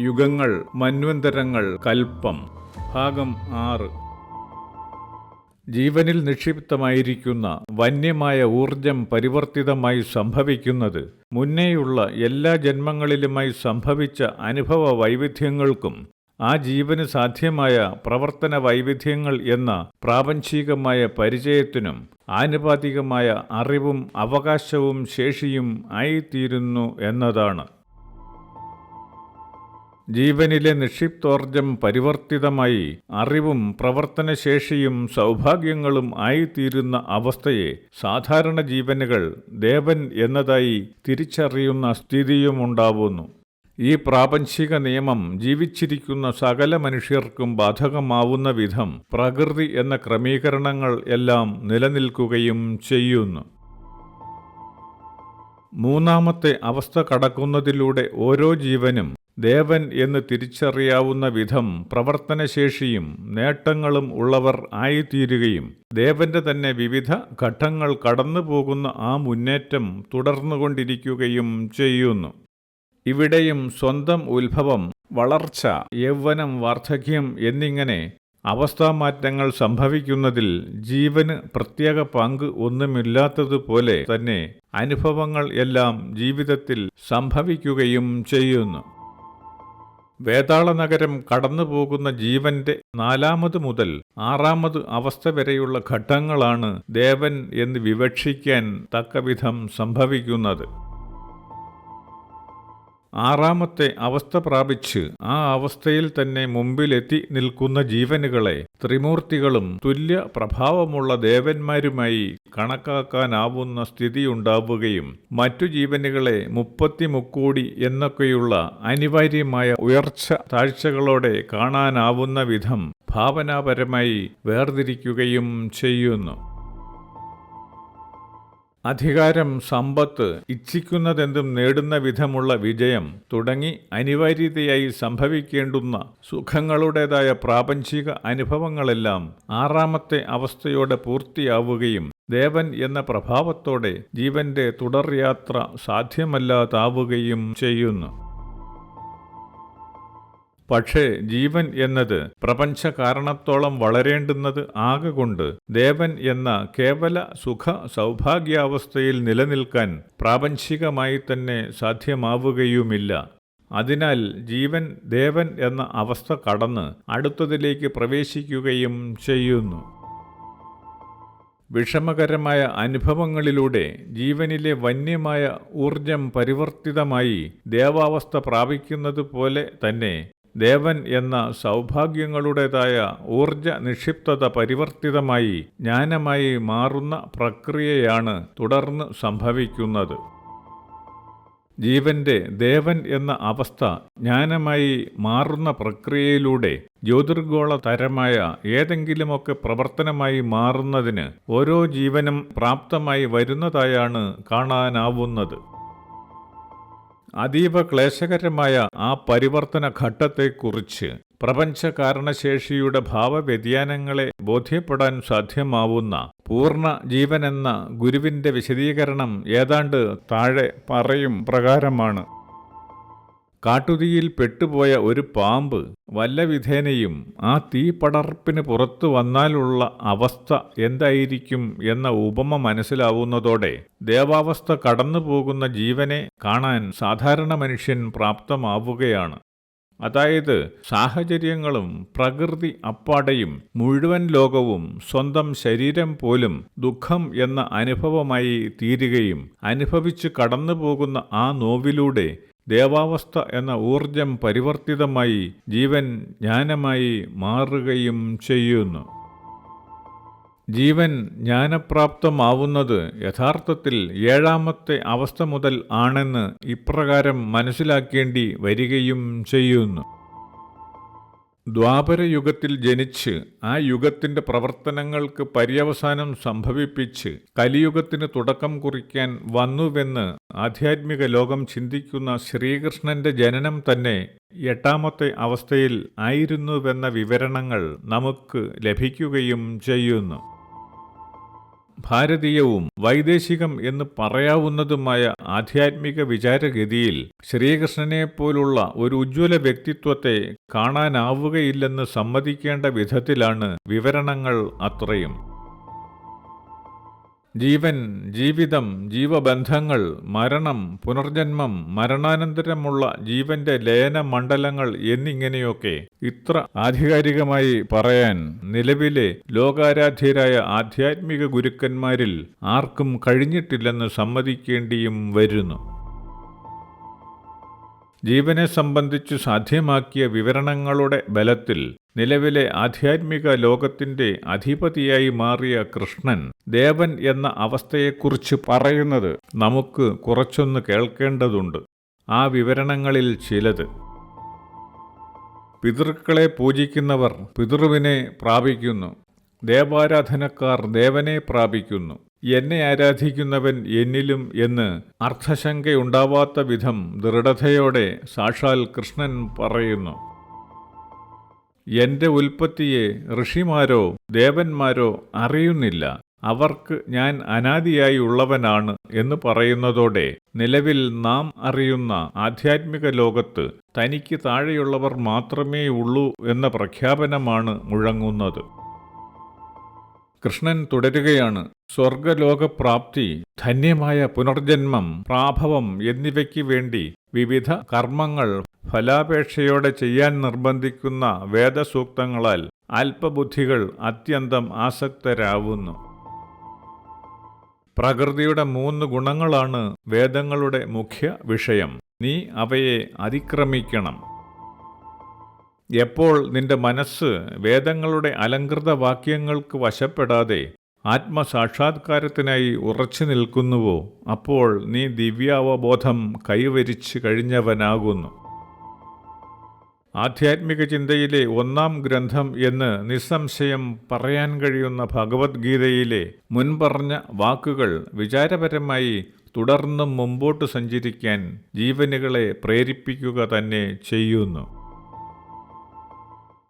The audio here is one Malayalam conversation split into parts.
യുഗങ്ങൾ മന്വന്തരങ്ങൾ കൽപ്പം. ഭാഗം ആറ്. ജീവനിൽ നിക്ഷിപ്തമായിരിക്കുന്ന വന്യമായ ഊർജം പരിവർത്തിതമായി സംഭവിക്കുന്നത് മുന്നേയുള്ള എല്ലാ ജന്മങ്ങളിലുമായി സംഭവിച്ച അനുഭവ വൈവിധ്യങ്ങൾക്കും ആ ജീവന് സാധ്യമായ പ്രവർത്തന വൈവിധ്യങ്ങൾ എന്ന പ്രാപഞ്ചികമായ പരിചയത്തിനും ആനുപാതികമായ അറിവും അവകാശവും ശേഷിയും ആയിത്തീരുന്നു എന്നതാണ്. ജീവനിലെ നിക്ഷിപ്തോർജം പരിവർത്തിതമായി അറിവും പ്രവർത്തനശേഷിയും സൗഭാഗ്യങ്ങളും ആയിത്തീരുന്ന അവസ്ഥയെ സാധാരണ ജീവനുകൾ ദേവൻ എന്നതായി തിരിച്ചറിയുന്ന സ്ഥിതിയുമുണ്ടാവുന്നു. ഈ പ്രാപഞ്ചിക നിയമം ജീവിച്ചിരിക്കുന്ന സകല മനുഷ്യർക്കും ബാധകമാവുന്ന വിധം പ്രകൃതി എന്ന ക്രമീകരണങ്ങൾ എല്ലാം നിലനിൽക്കുകയും ചെയ്യുന്നു. മൂന്നാമത്തെ അവസ്ഥ കടക്കുന്നതിലൂടെ ഓരോ ജീവനും ദേവൻ എന്ന് തിരിച്ചറിയാവുന്ന വിധം പ്രവർത്തനശേഷിയും നേട്ടങ്ങളും ഉള്ളവർ ആയിത്തീരുകയും ദേവന്റെ തന്നെ വിവിധ ഘട്ടങ്ങൾ കടന്നു പോകുന്ന ആ മുന്നേറ്റം തുടർന്നുകൊണ്ടിരിക്കുകയും ചെയ്യുന്നു. ഇവിടെയും സ്വന്തം ഉത്ഭവം വളർച്ച യൗവനം വാർദ്ധക്യം എന്നിങ്ങനെ അവസ്ഥാമാറ്റങ്ങൾ സംഭവിക്കുന്നതിൽ ജീവന് പ്രത്യേക പങ്ക് ഒന്നുമില്ലാത്തതുപോലെ തന്നെ അനുഭവങ്ങൾ എല്ലാം ജീവിതത്തിൽ സംഭവിക്കുകയും ചെയ്യുന്നു. വേതാള നഗരം കടന്നുപോകുന്ന ജീവന്റെ നാലാമത് മുതൽ ആറാമത് അവസ്ഥ വരെയുള്ള ഘട്ടങ്ങളാണ് ദേവൻ എന്ന് വിവക്ഷിക്കാൻ തക്കവിധം സംഭവിക്കുന്നത്. ആറാമത്തെ അവസ്ഥ പ്രാപിച്ച് ആ അവസ്ഥയിൽ തന്നെ മുമ്പിലെത്തി നിൽക്കുന്ന ജീവനുകളെ ത്രിമൂർത്തികളും തുല്യ പ്രഭാവമുള്ള ദേവന്മാരുമായി കണക്കാക്കാനാവുന്ന സ്ഥിതിയുണ്ടാവുകയും മറ്റു ജീവനുകളെ മുപ്പത്തിമുക്കോടി എന്നൊക്കെയുള്ള അനിവാര്യമായ ഉയർച്ച താഴ്ചകളോടെ കാണാനാവുന്ന വിധം ഭാവനാപരമായി വേർതിരിക്കുകയും ചെയ്യുന്നു. അധികാരം സമ്പത്ത് ഇച്ഛിക്കുന്നതെന്തും നേടുന്ന വിധമുള്ള വിജയം തുടങ്ങി അനിവാര്യതയായി സംഭവിക്കേണ്ടുന്ന സുഖങ്ങളുടേതായ പ്രാപഞ്ചിക അനുഭവങ്ങളെല്ലാം ആറാമത്തെ അവസ്ഥയോടെ പൂർത്തിയാവുകയും ദേവൻ എന്ന പ്രഭാവത്തോടെ ജീവന്റെ തുടർയാത്ര സാധ്യമല്ലാതാവുകയും ചെയ്യുന്നു. പക്ഷേ ജീവൻ എന്നത് പ്രപഞ്ച കാരണത്തോളം വളരേണ്ടുന്നത് ആകൊണ്ട് ദേവൻ എന്ന കേവല സുഖ സൗഭാഗ്യാവസ്ഥയിൽ നിലനിൽക്കാൻ പ്രാപഞ്ചികമായി തന്നെ സാധ്യമാവുകയുമില്ല. അതിനാൽ ജീവൻ ദേവൻ എന്ന അവസ്ഥ കടന്ന് അടുത്തതിലേക്ക് പ്രവേശിക്കുകയും ചെയ്യുന്നു. വിഷമകരമായ അനുഭവങ്ങളിലൂടെ ജീവനിലെ വന്യമായ ഊർജം പരിവർത്തിതമായി ദേവാവസ്ഥ പ്രാപിക്കുന്നതുപോലെ തന്നെ ദേവൻ എന്ന സൗഭാഗ്യങ്ങളുടേതായ ഊർജ നിക്ഷിപ്തത പരിവർത്തിതമായി ജ്ഞാനമായി മാറുന്ന പ്രക്രിയയാണ് തുടർന്ന് സംഭവിക്കുന്നത്. ജീവന്റെ ദേവൻ എന്ന അവസ്ഥ ജ്ഞാനമായി മാറുന്ന പ്രക്രിയയിലൂടെ ജ്യോതിർഗോളതരമായ ഏതെങ്കിലുമൊക്കെ പ്രവർത്തനമായി മാറുന്നതിന് ഓരോ ജീവനും പ്രാപ്തമായി വരുന്നതായാണ് കാണാനാവുന്നത്. അതീവ ക്ലേശകരമായ ആ പരിവർത്തന ഘട്ടത്തെക്കുറിച്ച് പ്രപഞ്ചകാരണശേഷിയുടെ ഭാവവ്യതിയാനങ്ങളെ ബോധ്യപ്പെടാൻ സാധ്യമാവുന്ന പൂർണ ജീവനെന്ന ഗുരുവിന്റെ വിശദീകരണം ഏതാണ്ട് താഴെ പറയും പ്രകാരമാണ്. കാട്ടുതീയിൽ പെട്ടുപോയ ഒരു പാമ്പ് വല്ല വിധേനയും ആ തീപടർപ്പിന് പുറത്തു വന്നാലുള്ള അവസ്ഥ എന്തായിരിക്കും എന്ന ഉപമ മനസ്സിലാവുന്നതോടെ ദേവാവസ്ഥ കടന്നുപോകുന്ന ജീവനെ കാണാൻ സാധാരണ മനുഷ്യൻ പ്രാപ്തമാവുകയാണ്. അതായത് സാഹചര്യങ്ങളും പ്രകൃതി അപ്പാടയും മുഴുവൻ ലോകവും സ്വന്തം ശരീരം പോലും ദുഃഖം എന്ന അനുഭവമായി തീരുകയും അനുഭവിച്ച് കടന്നുപോകുന്ന ആ നോവിലൂടെ ദേവാവസ്ഥ എന്ന ഊർജം പരിവർത്തിതമായി ജീവൻ ജ്ഞാനമായി മാറുകയും ചെയ്യുന്നു. ജീവൻ ജ്ഞാനപ്രാപ്തമാവുന്നത് യഥാർത്ഥത്തിൽ ഏഴാമത്തെ അവസ്ഥ മുതൽ ആണെന്ന് ഇപ്രകാരം മനസ്സിലാക്കേണ്ടി വരികയും ചെയ്യുന്നു. ദ്വാപരയുഗത്തിൽ ജനിച്ച് ആ യുഗത്തിന്റെ പ്രവർത്തനങ്ങൾക്ക് പര്യവസാനം സംഭവിപ്പിച്ച് കലിയുഗത്തിന് തുടക്കം കുറിക്കാൻ വന്നുവെന്ന് ആധ്യാത്മിക ലോകം ചിന്തിക്കുന്ന ശ്രീകൃഷ്ണന്റെ ജനനം തന്നെ എട്ടാമത്തെ അവസ്ഥയിൽ ആയിരുന്നുവെന്ന വിവരണങ്ങൾ നമുക്ക് ലഭിക്കുകയും ചെയ്യുന്നു. ഭാരതീയവും വൈദേശികം എന്ന് പറയാവുന്നതുമായ ആധ്യാത്മിക വിചാരഗതിയിൽ ശ്രീകൃഷ്ണനെപ്പോലുള്ള ഒരു ഉജ്ജ്വല വ്യക്തിത്വത്തെ കാണാനാവുകയില്ലെന്ന് സമ്മതിക്കേണ്ട വിധത്തിലാണ് വിവരണങ്ങൾ അത്രയും. ജീവൻ ജീവിതം ജീവബന്ധങ്ങൾ മരണം പുനർജന്മം മരണാനന്തരമുള്ള ജീവന്റെ ലയന മണ്ഡലങ്ങൾ എന്നിങ്ങനെയൊക്കെ ഇത്ര ആധികാരികമായി പറയാൻ നിലവിലെ ലോകാരാധ്യരായ ആധ്യാത്മിക ഗുരുക്കന്മാരിൽ ആർക്കും കഴിഞ്ഞിട്ടില്ലെന്ന് സമ്മതിക്കേണ്ടിയും വരുന്നു. ജീവനെ സംബന്ധിച്ചു സാധ്യമാക്കിയ വിവരണങ്ങളുടെ ബലത്തിൽ നിലവിലെ ആധ്യാത്മിക ലോകത്തിന്റെ അധിപതിയായി മാറിയ കൃഷ്ണൻ ദേവൻ എന്ന അവസ്ഥയെക്കുറിച്ച് പറയുന്നത് നമുക്ക് കുറച്ചൊന്ന് കേൾക്കേണ്ടതുണ്ട്. ആ വിവരണങ്ങളിൽ ചിലത്. പിതൃക്കളെ പൂജിക്കുന്നവർ പിതൃവിനെ പ്രാപിക്കുന്നു. ദേവാരാധനക്കാർ ദേവനെ പ്രാപിക്കുന്നു. എന്നെ ആരാധിക്കുന്നവൻ എന്നിലും എന്ന് അർത്ഥശങ്കയുണ്ടാവാത്ത വിധം ദൃഢതയോടെ സാക്ഷാൽ കൃഷ്ണൻ പറയുന്നു. എന്റെ ഉൽപ്പത്തിയെ ഋഷിമാരോ ദേവന്മാരോ അറിയുന്നില്ല. അവർക്ക് ഞാൻ അനാദിയായി ഉള്ളവനാണ് എന്ന് പറയുന്നതോടെ നിലവിൽ നാം അറിയുന്ന ആധ്യാത്മിക ലോകത്ത് തനിക്ക് താഴെയുള്ളവർ മാത്രമേ ഉള്ളൂ എന്ന പ്രഖ്യാപനമാണ് മുഴങ്ങുന്നത്. കൃഷ്ണൻ തുടരുകയാണ്. സ്വർഗലോകപ്രാപ്തി ധന്യമായ പുനർജന്മം പ്രാഭവം എന്നിവയ്ക്ക് വേണ്ടി വിവിധ കർമ്മങ്ങൾ ഫലാപേക്ഷയോടെ ചെയ്യാൻ നിർബന്ധിക്കുന്ന വേദസൂക്തങ്ങളാൽ അല്പബുദ്ധികൾ അത്യന്തം ആസക്തരാവുന്നു. പ്രകൃതിയുടെ മൂന്ന് ഗുണങ്ങളാണ് വേദങ്ങളുടെ മുഖ്യ വിഷയം. നീ അവയെ അതിക്രമിക്കണം. എപ്പോൾ നിന്റെ മനസ്സ് വേദങ്ങളുടെ അലങ്കൃത വാക്യങ്ങൾക്ക് വശപ്പെടാതെ ആത്മസാക്ഷാത്കാരത്തിനായി ഉറച്ചു നിൽക്കുന്നുവോ അപ്പോൾ നീ ദിവ്യാവബോധം കൈവരിച്ചു കഴിഞ്ഞവനാകുന്നു. ആധ്യാത്മിക ചിന്തയിലെ ഒന്നാം ഗ്രന്ഥം എന്ന് നിസ്സംശയം പറയാൻ കഴിയുന്ന ഭഗവത്ഗീതയിലെ മുൻപറഞ്ഞ വാക്കുകൾ വിചാരപരമായി തുടർന്നും മുമ്പോട്ട് സഞ്ചരിക്കാൻ ജീവനുകളെ പ്രേരിപ്പിക്കുക തന്നെ ചെയ്യുന്നു.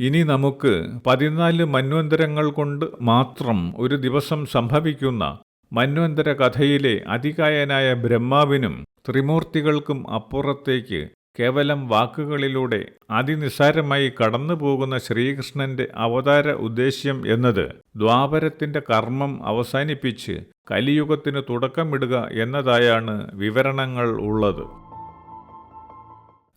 ഇനി നമുക്ക് പതിനാല് മന്വന്തരങ്ങൾ കൊണ്ട് മാത്രം ഒരു ദിവസം സംഭവിക്കുന്ന മന്വന്തര കഥയിലെ അതികായനായ ബ്രഹ്മാവിനും ത്രിമൂർത്തികൾക്കും അപ്പുറത്തേക്ക് കേവലം വാക്കുകളിലൂടെ അതിനിസ്സാരമായി കടന്നുപോകുന്ന ശ്രീകൃഷ്ണന്റെ അവതാര ഉദ്ദേശ്യം എന്നത് ദ്വാപരത്തിന്റെ കർമ്മം അവസാനിപ്പിച്ച് കലിയുഗത്തിന് തുടക്കമിടുക എന്നതായാണ് വിവരണങ്ങൾ ഉള്ളത്.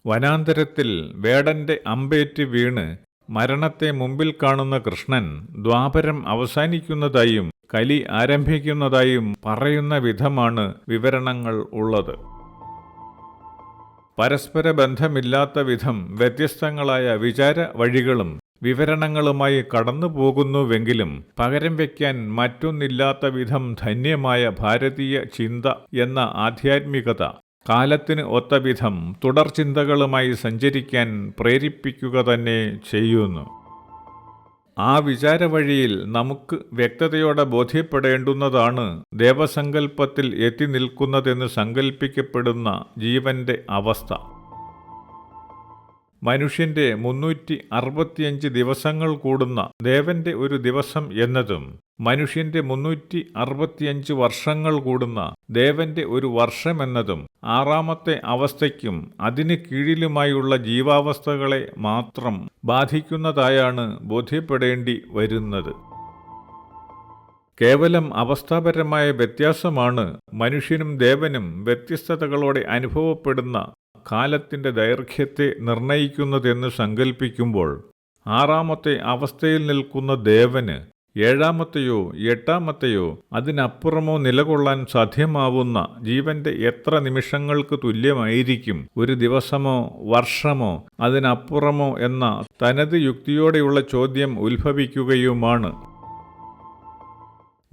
വനാന്തരത്തിൽ വേടന്റെ അമ്പേറ്റ് വീണ് മരണത്തെ മുമ്പിൽ കാണുന്ന കൃഷ്ണൻ ദ്വാപരം അവസാനിക്കുന്നതായും കലി ആരംഭിക്കുന്നതായും പറയുന്ന വിധമാണ് വിവരണങ്ങൾ ഉള്ളത്. പരസ്പര ബന്ധമില്ലാത്ത വിധം വ്യത്യസ്തങ്ങളായ വിചാര വഴികളും വിവരണങ്ങളുമായി കടന്നു പോകുന്നുവെങ്കിലും പകരം വയ്ക്കാൻ മറ്റൊന്നില്ലാത്ത വിധം ധന്യമായ ഭാരതീയ ചിന്ത എന്ന ആധ്യാത്മികത കാലത്തിന് ഒത്തവിധം തുടർചിന്തകളുമായി സഞ്ചരിക്കാൻ പ്രേരിപ്പിക്കുക തന്നെ ചെയ്യുന്നു. ആ വിചാരവഴിയിൽ നമുക്ക് വ്യക്തതയോടെ ബോധ്യപ്പെടേണ്ടുന്നതാണ് ദേവസങ്കല്പത്തിൽ എത്തി നിൽക്കുന്നതെന്ന് സങ്കല്പിക്കപ്പെടുന്ന ജീവന്റെ അവസ്ഥ. മനുഷ്യന്റെ മുന്നൂറ്റി അറുപത്തിയഞ്ച് ദിവസങ്ങൾ കൂടുന്ന ദേവന്റെ ഒരു ദിവസം എന്നതും മനുഷ്യന്റെ മുന്നൂറ്റി അറുപത്തിയഞ്ച് വർഷങ്ങൾ കൂടുന്ന ദേവന്റെ ഒരു വർഷമെന്നതും ആറാമത്തെ അവസ്ഥയ്ക്കും അതിന് കീഴിലുമായുള്ള ജീവാവസ്ഥകളെ മാത്രം ബാധിക്കുന്നതായാണ് ബോധ്യപ്പെടേണ്ടി വരുന്നത്. കേവലം അവസ്ഥാപരമായ വ്യത്യാസമാണ് മനുഷ്യനും ദേവനും വ്യത്യസ്തതകളോടെ അനുഭവപ്പെടുന്ന കാലത്തിന്റെ ദൈർഘ്യത്തെ നിർണയിക്കുന്നതെന്ന് സങ്കല്പിക്കുമ്പോൾ ആറാമത്തെ അവസ്ഥയിൽ നിൽക്കുന്ന ദേവന് ഏഴാമത്തെയോ എട്ടാമത്തെയോ അതിനപ്പുറമോ നിലകൊള്ളാൻ സാധ്യമാവുന്ന ജീവന്റെ എത്ര നിമിഷങ്ങൾക്ക് തുല്യമായിരിക്കും? ഒരു ദിവസമോ വർഷമോ അതിനപ്പുറമോ എന്ന തനത് യുക്തിയോടെയുള്ള ചോദ്യം ഉത്ഭവിക്കുകയുമാണ്.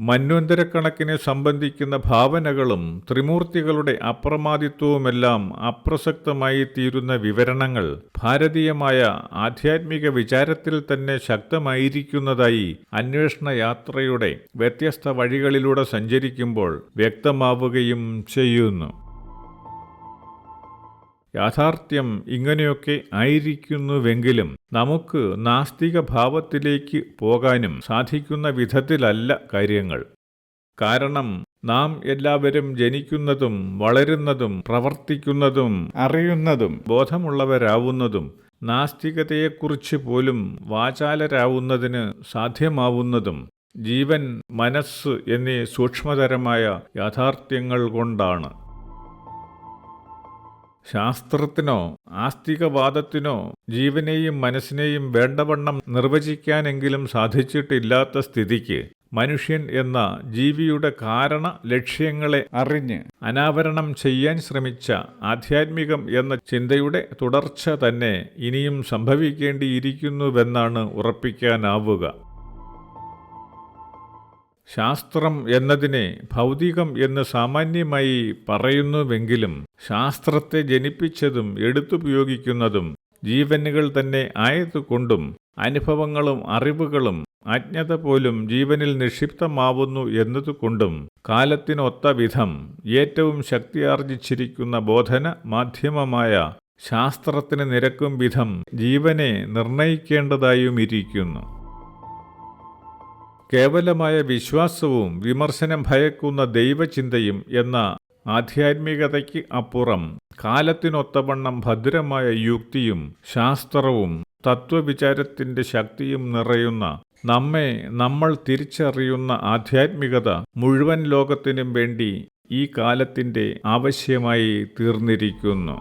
മന്വന്തരക്കണക്കിനെ സംബന്ധിക്കുന്ന ഭാവനകളും ത്രിമൂർത്തികളുടെ അപ്രമാദിത്വവുമെല്ലാം അപ്രസക്തമായി തീരുന്ന വിവരണങ്ങൾ ഭാരതീയമായ ആധ്യാത്മിക വിചാരത്തിൽ തന്നെ ശക്തമായിരിക്കുന്നതായി അന്വേഷണ യാത്രയുടെ വ്യത്യസ്ത വഴികളിലൂടെ സഞ്ചരിക്കുമ്പോൾ വ്യക്തമാവുകയും ചെയ്യുന്നു. യാഥാർത്ഥ്യം ഇങ്ങനെയൊക്കെ ആയിരിക്കുന്നുവെങ്കിലും നമുക്ക് നാസ്തിക ഭാവത്തിലേക്ക് പോകാനും സാധിക്കുന്ന വിധത്തിലല്ല കാര്യങ്ങൾ. കാരണം നാം എല്ലാവരും ജനിക്കുന്നതും വളരുന്നതും പ്രവർത്തിക്കുന്നതും അറിയുന്നതും ബോധമുള്ളവരാവുന്നതും നാസ്തികതയെക്കുറിച്ച് പോലും വാചാലരാവുന്നതിന് സാധ്യമാവുന്നതും ജീവൻ മനസ്സ് എന്നീ സൂക്ഷ്മതരമായ യാഥാർത്ഥ്യങ്ങൾ കൊണ്ടാണ്. ശാസ്ത്രത്തിനോ ആസ്തികവാദത്തിനോ ജീവനെയും മനസ്സിനെയും വേണ്ടവണ്ണം നിർവചിക്കാനെങ്കിലും സാധിച്ചിട്ടില്ലാത്ത സ്ഥിതിക്ക് മനുഷ്യൻ എന്ന ജീവിയുടെ കാരണ ലക്ഷ്യങ്ങളെ അറിഞ്ഞ് അനാവരണം ചെയ്യാൻ ശ്രമിച്ച ആധ്യാത്മികം എന്ന ചിന്തയുടെ തുടർച്ച തന്നെ ഇനിയും സംഭവിക്കേണ്ടിയിരിക്കുന്നുവെന്നാണ് ഉറപ്പിക്കാനാവുക. ശാസ്ത്രം എന്നതിനെ ഭൗതികം എന്ന് സാമാന്യമായി പറയുന്നുവെങ്കിലും ശാസ്ത്രത്തെ ജനിപ്പിച്ചതും എടുത്തുപയോഗിക്കുന്നതും ജീവനുകൾ തന്നെ ആയതുകൊണ്ടും അനുഭവങ്ങളും അറിവുകളും അജ്ഞത പോലും ജീവനിൽ നിക്ഷിപ്തമാവുന്നു എന്നതുകൊണ്ടും കാലത്തിനൊത്ത വിധം ഏറ്റവും ശക്തിയാർജിച്ചിരിക്കുന്ന ബോധന മാധ്യമമായ ശാസ്ത്രത്തിന് നിരക്കും വിധം ജീവനെ നിർണയിക്കേണ്ടതായുമിരിക്കുന്നു. കേവലമായ വിശ്വാസവും വിമർശനം ഭയക്കുന്ന ദൈവചിന്തയും എന്ന ആധ്യാത്മികതയ്ക്ക് അപ്പുറം കാലത്തിനൊത്തവണ്ണം ഭദ്രമായ യുക്തിയും ശാസ്ത്രവും തത്വവിചാരത്തിന്റെ ശക്തിയും നിറയുന്ന നമ്മെ നമ്മൾ തിരിച്ചറിയുന്ന ആധ്യാത്മികത മുഴുവൻ ലോകത്തിനും വേണ്ടി ഈ കാലത്തിന്റെ ആവശ്യമായി തീർന്നിരിക്കുന്നു.